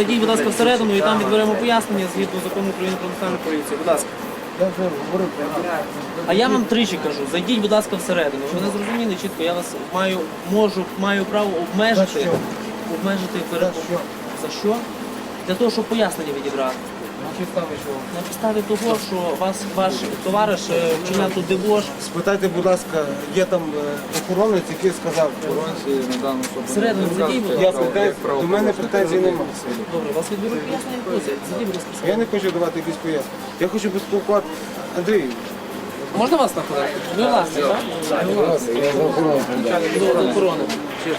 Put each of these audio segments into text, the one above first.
зайдіть, будь ласка, всередину і там відберемо пояснення згідно закону України про національну поліцію. Будь ласка. А я вам тричі кажу, зайдіть, будь ласка, всередину. Ви не зрозуміли чітко, я вас маю, можу, маю право обмежити. Обмежити перед... За що? Для того, щоб пояснення відібрати. Чи ставиш його? На підставі того, що вас ваш товариш е, вчиняв тут дебош. Спитайте, будь ласка, є там е, охоронець, який сказав. Всередину зайдіть, будь Я ласка. претензій, до мене претензій немає. Добре, вас відберуть пояснення будь ласка, Я не хочу давати якісь пояснення. Я хочу поспілкувати. Андрій, Можна вас знаходити? Ви власник, так? Ви власник. До охорони. Е,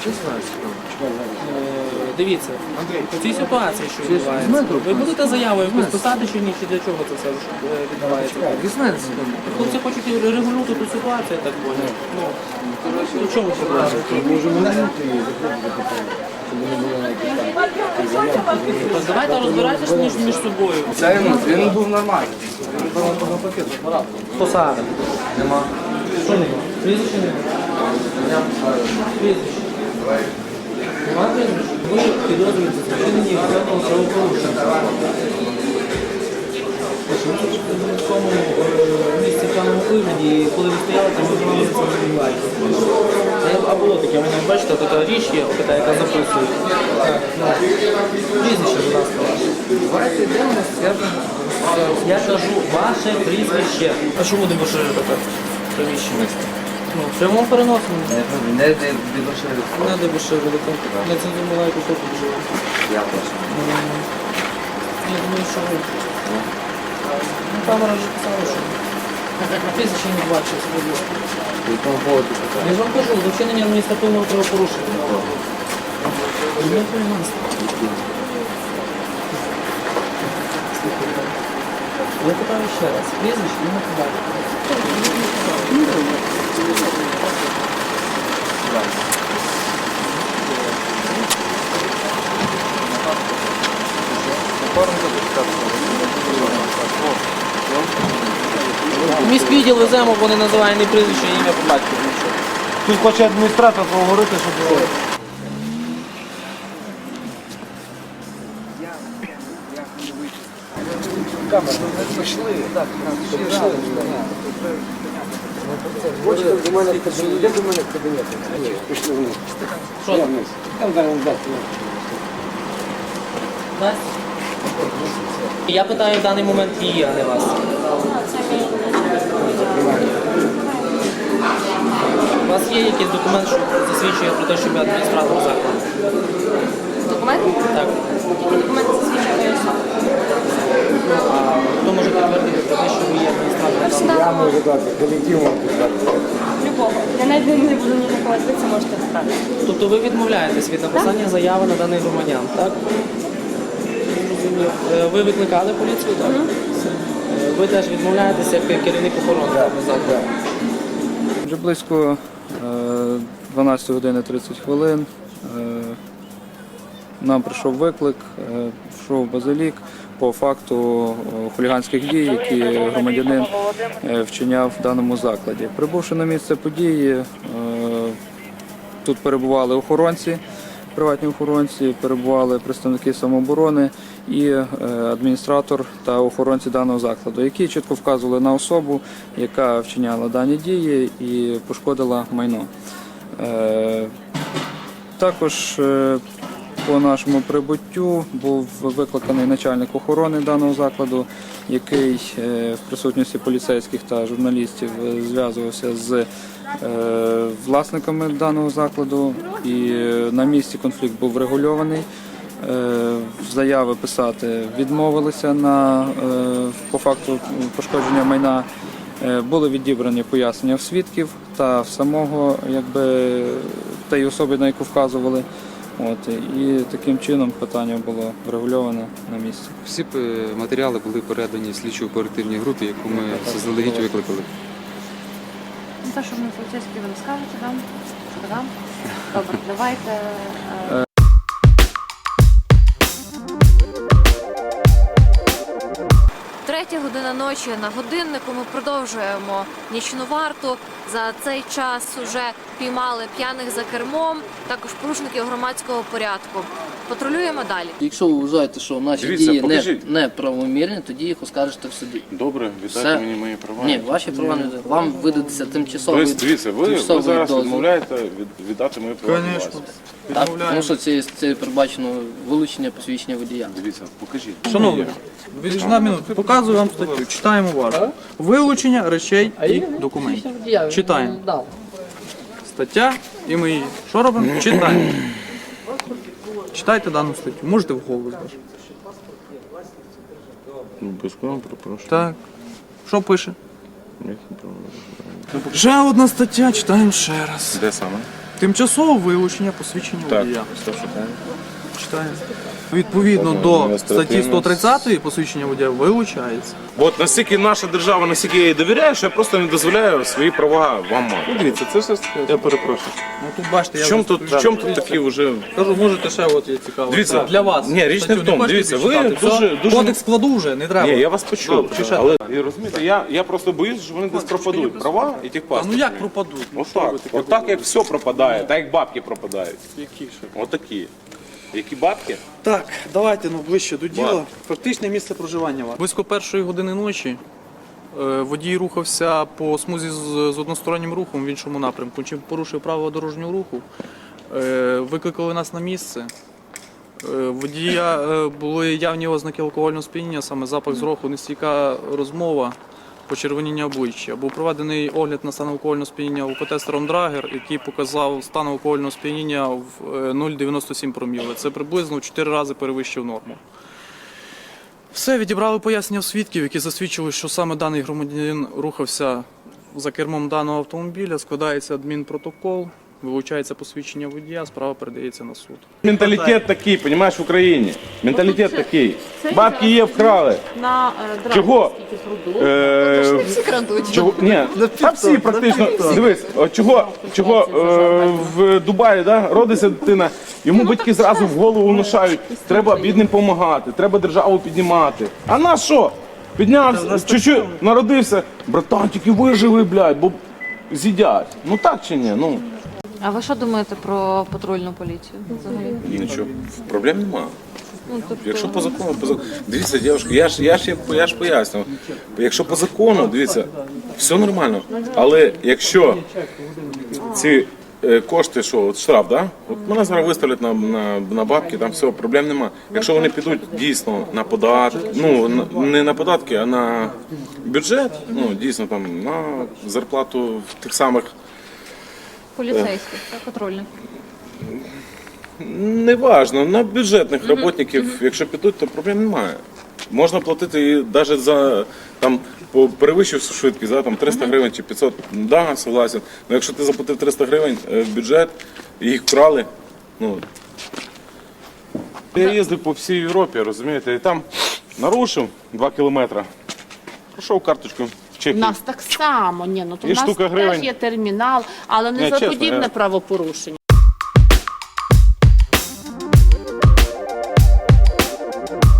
Дивіться, в цій ситуації, що відбувається, ви будете заяву якусь писати чи ні, чи для чого це все е, відбувається? Хлопці хочуть регулювати ту ситуацію, я так поняв. Ну, в чому ситуація? Так давайте розбирайтесь між, між собою. Це він, він був нормальний. Посади. Нема. Що нема? Прізвище нема? Прізвище. Нема прізвища? Ви підозрюєте вчинені певного правопорушення. В цьому е, місці в певному вигляді, коли ви стояли, там ви це відбувається. А було таке, у мене, бачите, така річ є, така, яка записує. Ну. Прізвище, будь ласка, ваше. Давайте йдемо. Я кажу ваше прізвище. А чому не поширити таке приміщення? Ну, в прямому переносимо. Не. Не де поширили там. Не це думала, яку фото вживу. Я прошу. Я думаю, що ви. Ну, камера вже писала, що. Прізвище не бачив сьогодні. Я ж вам кажу, за вчинення адміністративного правопорушення. Не переносимо. Я питаю ще раз. Прізвище і не побачив. Міськвідділ веземо, бо не називає ні прізвище, ні ім'я по нічого. тут хоче адміністратор поговорити, щоб... Хочете до мене в кабінет? Йде до мене в кабінет. Пішли вниз. Що там? Там зараз дасть. Дасть? Я питаю в даний момент її, а не вас. У вас є якийсь документ, що засвідчує про те, що ви адміністратор закладу? Документ? Так. Які документи засвідчують особу? А хто може підтвердити про те, що ви є адміністратором? Персонал Можу дати, колектив можу дати. любого. Я навіть не буду ніякого ви це можете сказати. Тобто ви відмовляєтесь від написання заяви на даних громадян, так? Е, Ви викликали поліцію, так? Е, Ви теж відмовляєтеся як керівник охорони даного закладу? Вже близько е, 12 години 30 хвилин. е, Нам прийшов виклик, е, йшов базилік по факту е, хуліганських дій, які громадянин е, вчиняв в даному закладі. Прибувши на місце події, е, тут перебували охоронці, приватні охоронці, перебували представники самооборони і адміністратор та охоронці даного закладу, які чітко вказували на особу, яка вчиняла дані дії і пошкодила майно. Також по нашому прибуттю був викликаний начальник охорони даного закладу, який е, в присутності поліцейських та журналістів е, зв'язувався з е, власниками даного закладу. І на місці конфлікт був врегульований. Заяви писати відмовилися на по факту пошкодження майна. Були відібрані пояснення в свідків та в самого, якби тієї особи, на яку вказували. От, і таким чином питання було врегульоване на місці. Всі е, матеріали були передані слідчо-оперативній групі, яку ми заздалегідь викликали. Ну, те, що ми не поліцейські ви нам, що нам. Добре, давайте. Третя година ночі на годиннику ми продовжуємо нічну варту. За цей час вже піймали п'яних за кермом, також порушників громадського порядку. Патрулюємо далі. Якщо ви вважаєте, що наші Дивіться, дії не, покажіть. неправомірні, тоді їх оскаржите в суді. Добре, віддайте мені мої права. Ні, ваші права не вам видадеться тимчасовий, Тобто, дивіться, ви, ви тимчасовий зараз дозвіл. відмовляєте від, віддати мої права. вас. Так, тому що це, це передбачено вилучення посвідчення водія. Дивіться, покажіть. Шановні, на минуту. Показую вам статтю. Читаємо уважно. Вилучення речей і документів. Читаємо. Стаття, і ми її що робимо? Читаємо. Читайте дану статтю. Можете вголос даже. Ну, Безконо. Так. Що пише? Ще одна стаття, читаємо ще раз. Де саме? Тимчасове вилучення посвідчення Так, водія. 106. Читаємо. Відповідно до статті 130 посвідчення водія вилучається. От настільки наша держава, настільки я їй довіряю, що я просто не дозволяю свої права вам мати. Ну, дивіться, це все, я перепрошую. Ну тут бачите, я В чому тут, в чому тут такі вже... Кажу, можете ще от є цікаво. Дивіться, для вас. ні, річ не статтю в тому. Дивіться, ви дуже- Все? дуже- Кодекс складу вже, не треба. Ні, я вас почув, Добре, чи ще? але і розумієте, я, я просто боюсь, що вони десь пропадуть. Права і А техпаспорт. ну як пропадуть? Ну, що Отак, отак як все пропадає, так як бабки пропадають. Які ще? Отакі. Які бабки? Так, давайте ну ближче до діла. Фактичне місце проживання вас. Близько першої години ночі е, водій рухався по смузі з, одностороннім рухом в іншому напрямку. Чим порушив правила дорожнього руху, е, викликали нас на місце. Е, Водія були явні ознаки алкогольного сп'яніння, саме запах з руху, нестійка розмова, почервоніння обличчя. Був проведений огляд на стан алкогольного сп'яніння алкотестером Драгер, який показав стан алкогольного сп'яніння в е, 0,97 проміли. Це приблизно в 4 рази перевищив норму. Все, відібрали пояснення свідків, які засвідчили, що саме даний громадянин рухався за кермом даного автомобіля, складається адмінпротокол, вилучається посвідчення водія, справа передається на суд. Менталітет такий, розумієш, в Україні. Менталітет такий. Бабки є вкрали. На е, Чого? Е, всі крадуть. Чого ні, та всі практично дивись, чого, чого е, в Дубаї да, родиться дитина, йому батьки зразу в голову внушають, треба бідним допомагати, треба державу піднімати. А на що? Піднявся, чуть-чуть народився, братан, тільки виживи, блядь, бо з'їдять. Ну так чи ні? Ну А ви що думаєте про патрульну поліцію? Взагалі? нічого, проблем немає. Ну, тобто, Якщо по закону, по закону. Дивіться, дівчатка, я ж я ж я ж пояснював. Якщо по закону, дивіться, все нормально. Але якщо ці е, кошти, що от штраф, да? От мене зараз виставлять на, на, на бабки, там все, проблем нема. Якщо вони підуть дійсно на податки, ну на- не на податки, а на бюджет, ну дійсно там на зарплату тих самих поліцейських, та патрульних. Неважно, на бюджетних роботників, якщо підуть, то проблем немає. Можна платити і навіть за там по перевищив швидкість, да, там 300 гривень чи 500, да, согласен. Ну якщо ти заплатив 300 гривень е, в бюджет, і їх вкрали, ну. Я їздив по всій Європі, розумієте, і там нарушив 2 кілометри, пройшов карточку У Чехії. нас так само, ні, ну то І у нас штука гривень. є термінал, але не Ні, за чесно, подібне я- правопорушення.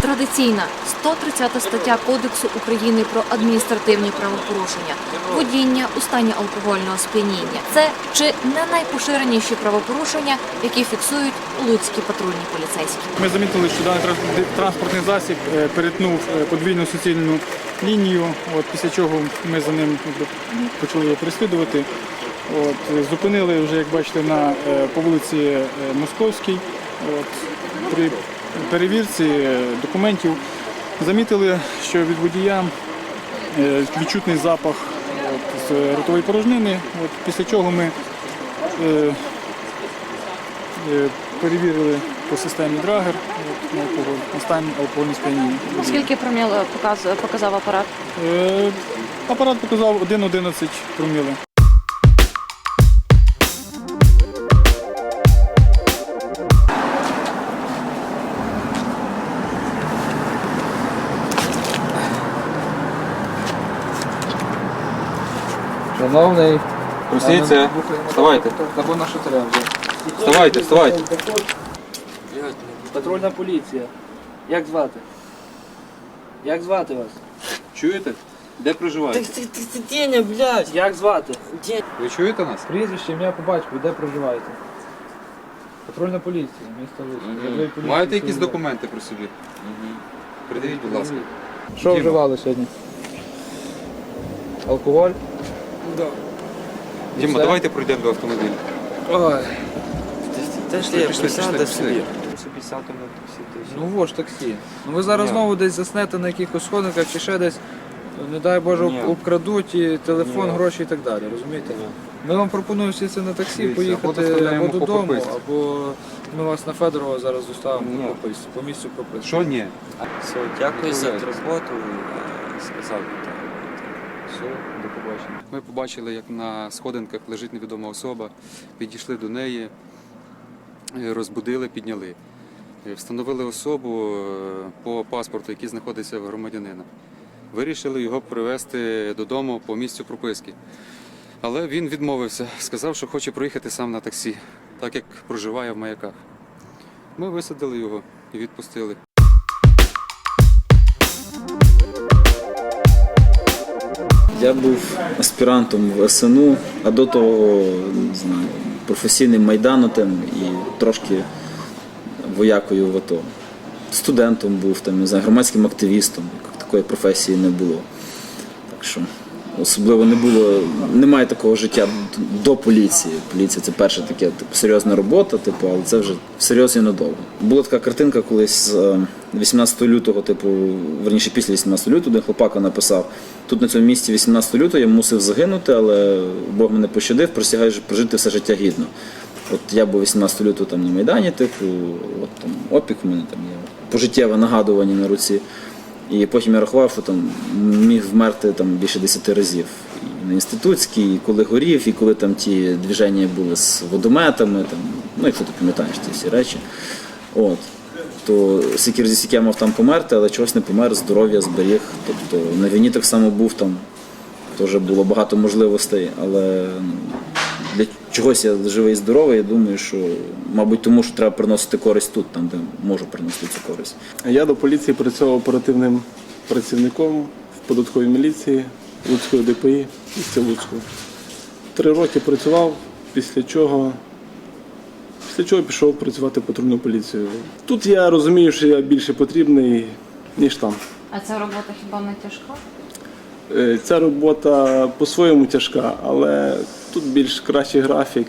Традиційна 130 стаття Кодексу України про адміністративні правопорушення. Водіння у стані алкогольного сп'яніння. Це чи не найпоширеніші правопорушення, які фіксують луцькі патрульні поліцейські. Ми замітили, що даний транс- транспортний засіб е, перетнув е, подвійну суцільну лінію, от, після чого ми за ним почали його переслідувати. От, зупинили вже, як бачите, на, е, по вулиці е, Московській. От, при перевірці документів замітили, що від водія е, відчутний запах от, з ротової порожнини, от, після чого ми е, Е, перевірили по системі Драгер на алкоголь, на стан алкогольного сп'яніння. Скільки проміл показ, показав апарат? Е, апарат показав 1,11 проміли. Шановний, Просіться, вставайте. Вставайте, вставайте. Патрульна поліція. Як звати? Як звати вас? Чуєте? Де проживаєте? Ти, ти, ти блядь! Як звати? День. Ви чуєте нас? Прізвище, ім'я по батьку, де проживаєте? Патрульна поліція, місто Луцьк. Маєте якісь документи при собі? Угу. Придивіть, будь ласка. Що Діма. вживали сьогодні? Алкоголь? Да. Діма, давайте пройдемо до автомобіля. Ой. Та ж я, присяду собі. 50-му таксі. тисячі. Ну во ж таксі. Ну ви зараз Ні. знову десь заснете на якихось сходинках чи ще десь, не дай Боже, Ні. обкрадуть і телефон, Ні. гроші і так далі, розумієте? Ні. Ми вам пропонуємо сісти на таксі, поїхати або додому, або ми вас на Федорова зараз доставимо по пописці, по місцю пописку. Що ні? Все, дякую за роботу. Е, сказав так. Все, до побачення. Ми побачили, як на сходинках лежить невідома особа, підійшли до неї, е, розбудили, підняли. Встановили особу е, по паспорту, який знаходиться в громадянина. Вирішили його привезти додому по місцю прописки. Але він відмовився, сказав, що хоче проїхати сам на таксі, так як проживає в маяках. Ми висадили його і відпустили. Я був аспірантом в СНУ, а до того не знаю, професійним майданотем і трошки воякою в АТО. Студентом був, там, не знаю, громадським активістом, такої професії не було. Так що особливо не було, немає такого життя до поліції. Поліція це перша таке типу, серйозна робота, типу, але це вже всерйоз і надовго. Була така картинка колись е, 18 лютого, типу, верніше після 18 лютого, де хлопака написав: тут на цьому місці 18 лютого я мусив загинути, але Бог мене пощадив, присягаю прожити все життя гідно. От я був 18 лютого там на Майдані, типу, от там опік у мене там є пожиттєве нагадування на руці. І потім я рахував, що там міг вмерти там більше 10 разів. І на інститутській, і коли горів, і коли там ті движення були з водометами, там, ну якщо ти пам'ятаєш ці всі речі. От. То скільки разів я мав там померти, але чогось не помер, здоров'я зберіг. Тобто на війні так само був там, теж було багато можливостей, але ну, для чогось я живий і здоровий, я думаю, що, мабуть, тому що треба приносити користь тут, там, де можу приносити цю користь. Я до поліції працював оперативним працівником в податковій міліції Луцької ДПІ місця Луцького. Три роки працював, після чого, після чого пішов працювати в патрульну поліцію. Тут я розумію, що я більше потрібний, ніж там. А ця робота хіба не тяжка? Е, Ця робота по-своєму тяжка, але тут більш кращий графік,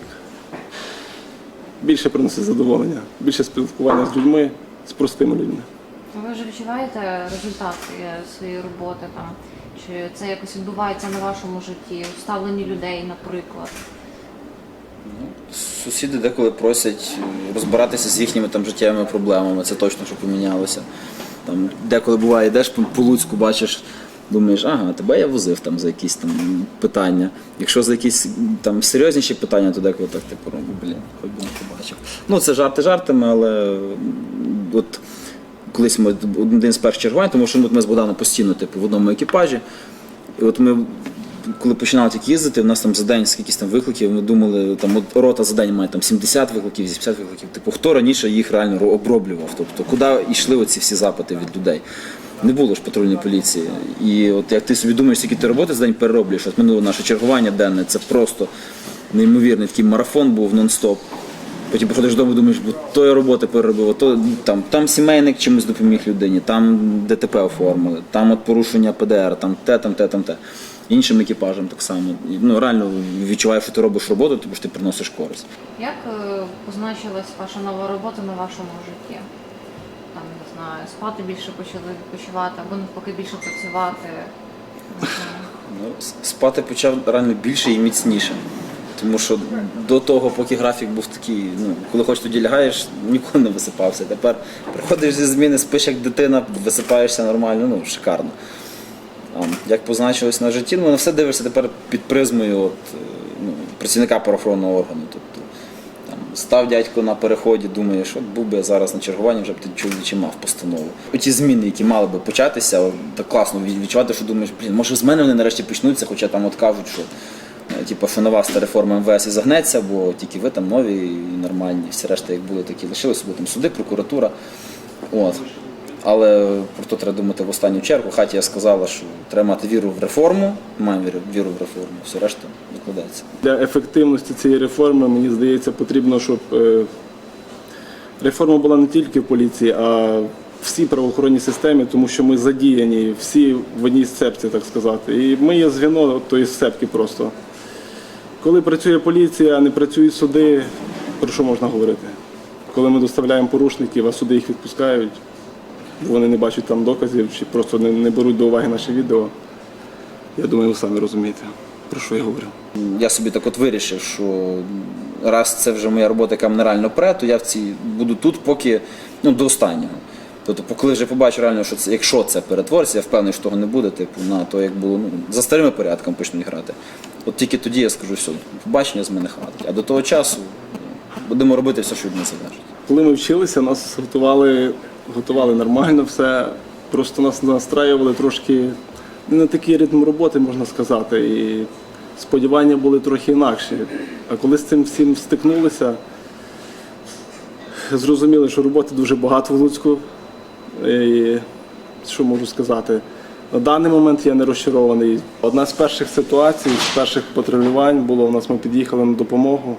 більше приносить задоволення, більше спілкування з людьми, з простими людьми. Ви вже відчуваєте результат е, своєї роботи там? Чи це якось відбувається на вашому житті, у ставленні людей, наприклад? Сусіди деколи просять розбиратися з їхніми там життєвими проблемами, це точно що помінялося. Там деколи буває, йдеш по Луцьку, бачиш, думаєш, ага, тебе я возив там за якісь там питання. Якщо за якісь там серйозніші питання, то деколи так типу, робив, блін, хоч би не побачив. Ну, це жарти жартами, але от колись ми один з перших чергувань, тому що ми з Богданом постійно типу, в одному екіпажі. І от ми, коли починали тільки їздити, у нас там за день скількись там викликів, ми думали, там от рота за день має там 70 викликів, 80 викликів. Типу, хто раніше їх реально оброблював? Тобто, куди йшли оці всі запити від людей? Не було ж патрульної поліції. І от як ти собі думаєш, скільки ти роботи за день перероблюєш, от минуло наше чергування денне, це просто неймовірний такий марафон був нон-стоп. Потім приходиш додому, думаєш, бо тої роботи переробив, то там, там сімейник чимось допоміг людині, там ДТП оформили, там от порушення ПДР, там те, там те, там те. Іншим екіпажем так само. Ну реально відчуваєш, що ти робиш роботу, тому що ти приносиш користь. Як е, позначилась ваша нова робота на вашому житті? Там, не знаю, спати більше почали відпочивати, або навпаки більше працювати. Ну, спати почав реально більше і міцніше. Тому що до того, поки графік був такий, ну, коли хочеш тоді лягаєш, ніколи не висипався. Тепер приходиш зі зміни, спиш як дитина, висипаєшся нормально, ну, шикарно. Як позначилось на житті, ну на все дивишся тепер під призмою от, е, ну, працівника правоохоронного органу. Тобто, там, став дядько на переході, думаєш, от був би я зараз на чергуванні, вже б ти чоловічі мав постанову. Оті зміни, які мали би початися, так класно відчувати, що думаєш, блін, може з мене вони нарешті почнуться, хоча там от кажуть, що е, типу, що нова ста реформа МВС і загнеться, бо тільки ви там нові і нормальні, всі решта як були такі лишилися, бо там суди, прокуратура. От. Але про то треба думати в останню чергу. Хатія сказала, що треба мати віру в реформу, маємо віру, віру в реформу, все решта викладається. Для ефективності цієї реформи, мені здається, потрібно, щоб е, реформа була не тільки в поліції, а в всій правоохоронній системі, тому що ми задіяні всі в одній сцепці, так сказати. І ми є звіно тої сцепки просто. Коли працює поліція, а не працюють суди, про що можна говорити? Коли ми доставляємо порушників, а суди їх відпускають, вони не бачать там доказів чи просто не, не беруть до уваги наше відео, я думаю, ви самі розумієте, про що я говорю. Я собі так от вирішив, що раз це вже моя робота, яка мене реально пре, то я в цій буду тут поки ну, до останнього. Тобто, коли вже побачу реально, що це, якщо це перетвориться, я впевнений, що того не буде, типу, на то, як було, ну, за старими порядками почнуть грати. От тільки тоді я скажу, все, побачення з мене хватить. А до того часу ну, будемо робити все, що від нас залежить. Коли ми вчилися, нас готували, готували нормально все. Просто нас настраювали трошки не на такий ритм роботи, можна сказати. І сподівання були трохи інакші. А коли з цим всім стикнулися, зрозуміли, що роботи дуже багато в Луцьку. І що можу сказати? На даний момент я не розчарований. Одна з перших ситуацій, з перших патрулювань було у нас, ми під'їхали на допомогу.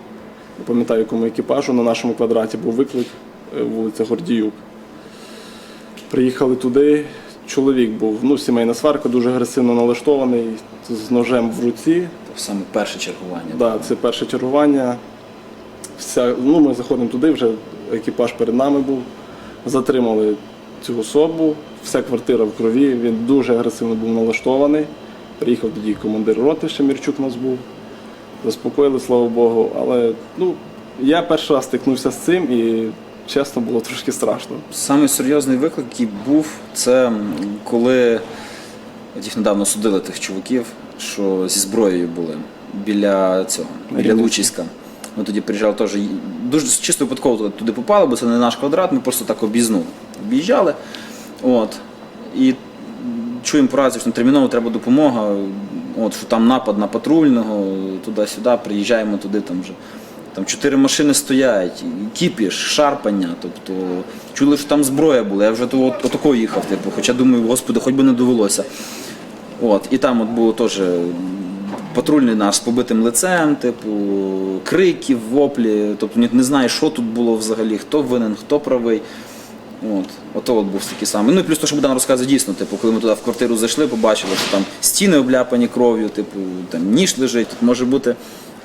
Не пам'ятаю, якому екіпажу на нашому квадраті був виклик, е, вулиця Гордіюк. Приїхали туди, чоловік був, ну, сімейна сварка, дуже агресивно налаштований, з ножем в руці. Це саме перше чергування. Да, це перше чергування. Вся, ну, ми заходимо туди, вже екіпаж перед нами був. Затримали цю особу, вся квартира в крові, він дуже агресивно був налаштований. Приїхав тоді командир роти, Шемірчук у нас був. Заспокоїли, слава Богу. Але ну, я перший раз стикнувся з цим і чесно було трошки страшно. Самий серйозний виклик, який був, це коли їх недавно судили тих чуваків, що зі зброєю були біля цього, біля. Лучиська. Ми тоді приїжджали теж дуже чисто випадково туди- попали, бо це не наш квадрат, ми просто так об'їзну. Об'їжджали. От. І чуємо по разі, що терміново треба допомога. От, що там напад на патрульного, туди-сюди, приїжджаємо туди, там вже там чотири машини стоять, кіпіш, шарпання. Тобто чули, що там зброя була. Я вже то, от, отако їхав, типу, хоча думаю, господи, хоч би не довелося. От, і там от було теж патрульний наш з побитим лицем, типу, крики, воплі. Тобто не, знаєш, що тут було взагалі, хто винен, хто правий. От, ото от був такий самий. Ну і плюс то, що Богдан розказує дійсно, типу, коли ми туди в квартиру зайшли, побачили, що там стіни обляпані кров'ю, типу, там ніж лежить. Тут може бути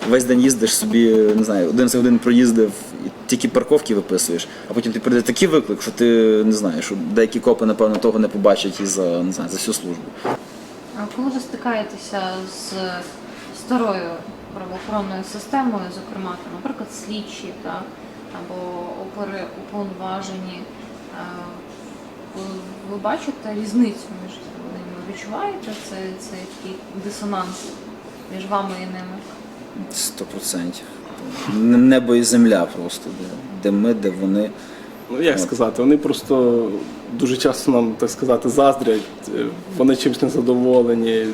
весь день їздиш собі, не знаю, 11 годин проїздив і тільки парковки виписуєш, а потім ти прийде такий виклик, що ти не знаєш, що деякі копи, напевно, того не побачать і за не знаю, за всю службу. А коли ви стикаєтеся з старою правоохоронною системою, зокрема, там, наприклад, слідчі так, або опери уповноважені, ви бачите різницю між ними? Відчуваєте цей, цей дисонанс між вами і ними? Сто процентів. Небо і земля просто, де, де ми, де вони. Ну як сказати, вони просто дуже часто нам, так сказати, заздрять, е, вони чимось незадоволені,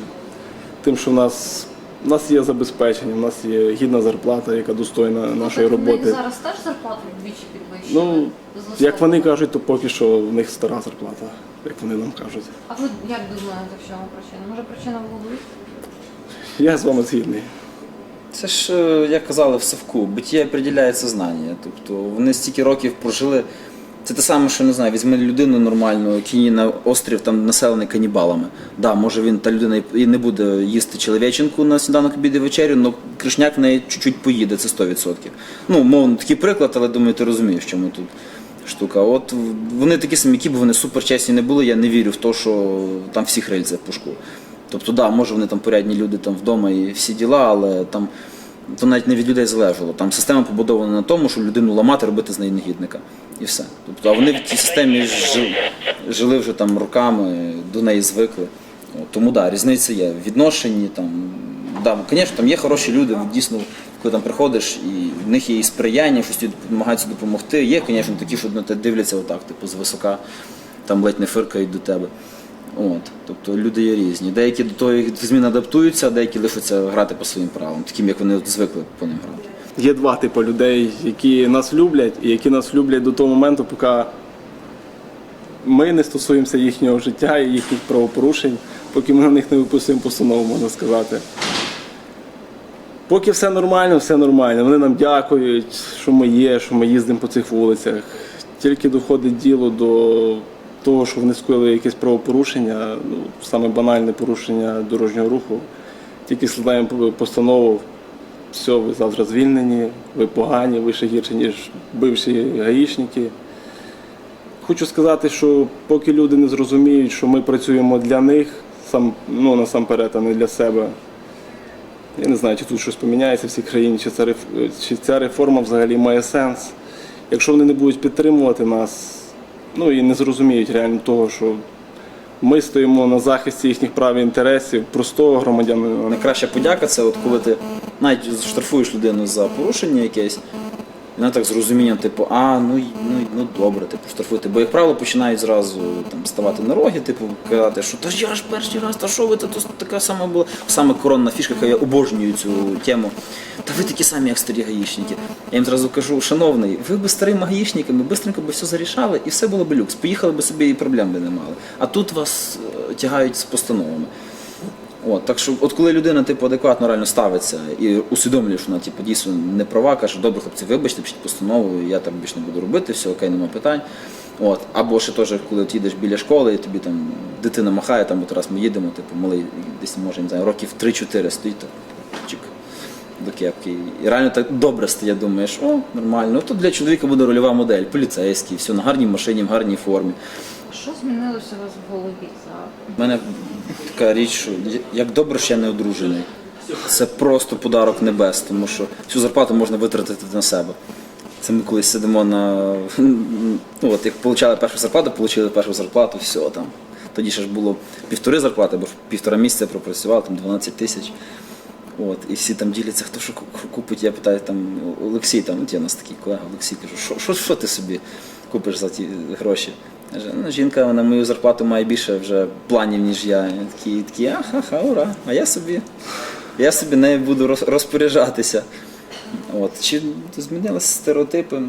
тим, що в нас, в нас є забезпечення, в нас є гідна зарплата, яка достойна нашої Так, роботи. зараз теж зарплату вдвічі підвищили? Ну, як вони кажуть, то поки що в них стара зарплата, як вони нам кажуть. А ви як думаєте, в чому причина? Може причина в голові? Я з вами згідний. Це ж, е, як казали в Савку, биття приділяє сознання. Тобто вони стільки років прожили. Це те саме, що не знаю, візьми людину нормальну, кинь на острів там населений канібалами. Да, може він та людина і не буде їсти чоловіченку на сніданок обід і вечерю, але кришняк в неї чуть-чуть поїде, це 100%. Ну, мовно, такий приклад, але думаю, ти розумієш, чому тут штука. От вони такі самі, які б вони суперчесні не були, я не вірю в те, що там всі рильця в пушку. Тобто, да, може вони там порядні люди там вдома і всі діла, але там то навіть не від людей залежало. Там система побудована на тому, щоб людину ламати, робити з неї негідника. І все. Тобто, а вони в цій системі жили, жили вже там роками, до неї звикли. От, тому да, різниця є відношенні. Там, да, звісно, там є хороші люди, дійсно, коли там приходиш, і в них є і сприяння, щось тобі намагаються допомогти. Є, звісно, такі, що на те дивляться отак, типу, звисока, там ледь не фиркають до тебе. От, тобто люди є різні. Деякі до тої змін адаптуються, а деякі лишаться грати по своїм правилам, таким як вони звикли по ним грати. Є два типи людей, які нас люблять, і які нас люблять до того моменту, поки ми не стосуємося їхнього життя і їхніх правопорушень, поки ми на них не виписуємо постанову, можна сказати. Поки все нормально, все нормально. Вони нам дякують, що ми є, що ми їздимо по цих вулицях. Тільки доходить діло до того, що вони скоїли якесь правопорушення, ну, саме банальне порушення дорожнього руху. Тільки складаємо постанову, все, ви завтра звільнені, ви погані, ви ще гірше, ніж бивші гаїшники. Хочу сказати, що поки люди не зрозуміють, що ми працюємо для них, сам, ну, насамперед, а не для себе. Я не знаю, чи тут щось поміняється в цій країні, чи ця, чи ця реформа взагалі має сенс. Якщо вони не будуть підтримувати нас, ну і не зрозуміють реально того, що ми стоїмо на захисті їхніх прав і інтересів простого громадянина. Найкраща подяка це от коли ти навіть штрафуєш людину за порушення якесь, вона так з розумінням, типу, а ну, ну, ну добре, типу, штрафуйте. Бо, як правило, починають зразу там ставати на роги, типу, казати, що та ж я ж перший раз, та що ви це тут така сама була. Саме коронна фішка, яка я обожнюю цю тему. Та ви такі самі, як старі гаїшники. Я їм зразу кажу, шановний, ви б старими гаїшниками бистренько би все зарішали і все було б люкс. Поїхали би собі і проблем би не мали. А тут вас е, тягають з постановами. От, так що, от коли людина типу, адекватно реально ставиться і усвідомлює, що вона типу, дійсно не права, каже, добре, хлопці, вибачте, пишіть постанову, я так більше не буду робити, все окей, нема питань. От. Або ще теж, коли ти їдеш біля школи, і тобі там дитина махає, там от раз ми їдемо, типу, малий десь може не знаю, років 3-4 стоїть так, чик, до кепки. І реально так добре стає, думаєш, о, нормально. Тут для чоловіка буде рольова модель, поліцейський, все на гарній машині, в гарній формі. Що змінилося у вас в голові У мене така річ, що як добре, що я не одружений. Це просто подарок небес, тому що всю зарплату можна витратити на себе. Це ми колись сидимо на. Ну, от як отримали першу зарплату, отримали першу зарплату, все там. Тоді ще ж було півтори зарплати, бо півтора місяця пропрацював, там 12 тисяч. От, і всі там діляться, хто що купить. Я питаю там Олексій, там от є у нас такий колега Олексій, кажу, що, що ти собі купиш за ті гроші? Ну, жінка на мою зарплату має більше вже планів, ніж я. Я такий, такий ахаха, ура. А я собі, я собі нею буду розпоряджатися. От. Чи змінилися стереотипи?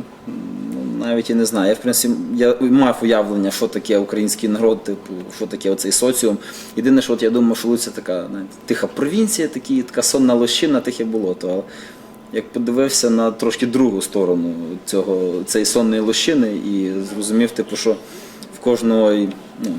Ну, навіть я не знаю. Я, в принципі, я мав уявлення, що таке український народ, типу, що таке оцей соціум. Єдине, що от я думав, що це така знаєте, тиха провінція, такі, така сонна лощина, тихе болото. Але як подивився на трошки другу сторону цього, цієї сонної лощини і зрозумів, типу, що кожного ну,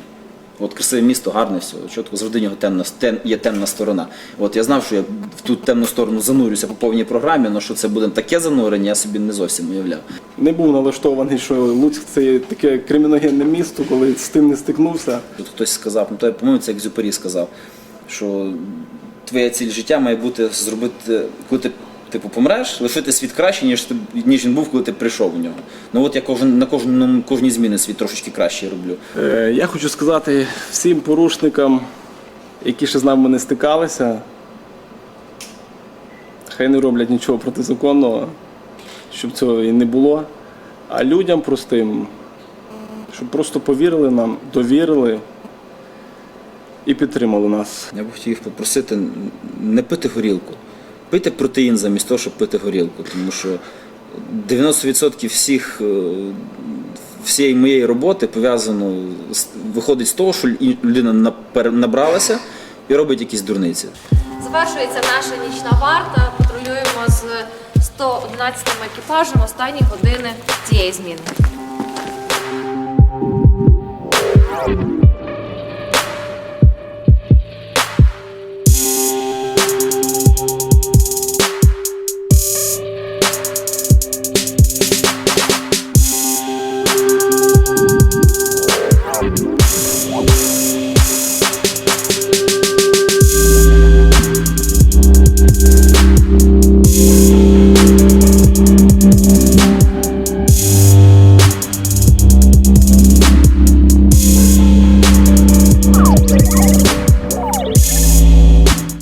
От красиве місто, гарне все, чітко завжди нього темна, тем, є темна сторона. От я знав, що я в ту темну сторону занурюся по повній програмі, але що це буде таке занурення, я собі не зовсім уявляв. Не був налаштований, що Луцьк це є таке криміногенне місто, коли з тим не стикнувся. Тут хтось сказав, ну то я по-моєму, це як Зюпері сказав, що твоя ціль життя має бути зробити, коли ти типу помреш, лишити світ краще, ніж ти- ніж він був, коли ти прийшов у нього. Ну от я кожен на кожному кожній зміни світ трошечки краще роблю. Е, Я хочу сказати всім порушникам, які ще з нами не стикалися, хай не роблять нічого протизаконного, щоб цього і не було. А людям простим, щоб просто повірили нам, довірили і підтримали нас. Я б хотів попросити не пити горілку. Пийте протеїн замість того, щоб пити горілку. Тому що 90% всіх, е, всієї моєї роботи пов'язано виходить з того, що людина набралася і робить якісь дурниці. Завершується наша нічна варта. Патрулюємо з 111 екіпажем останні години цієї зміни.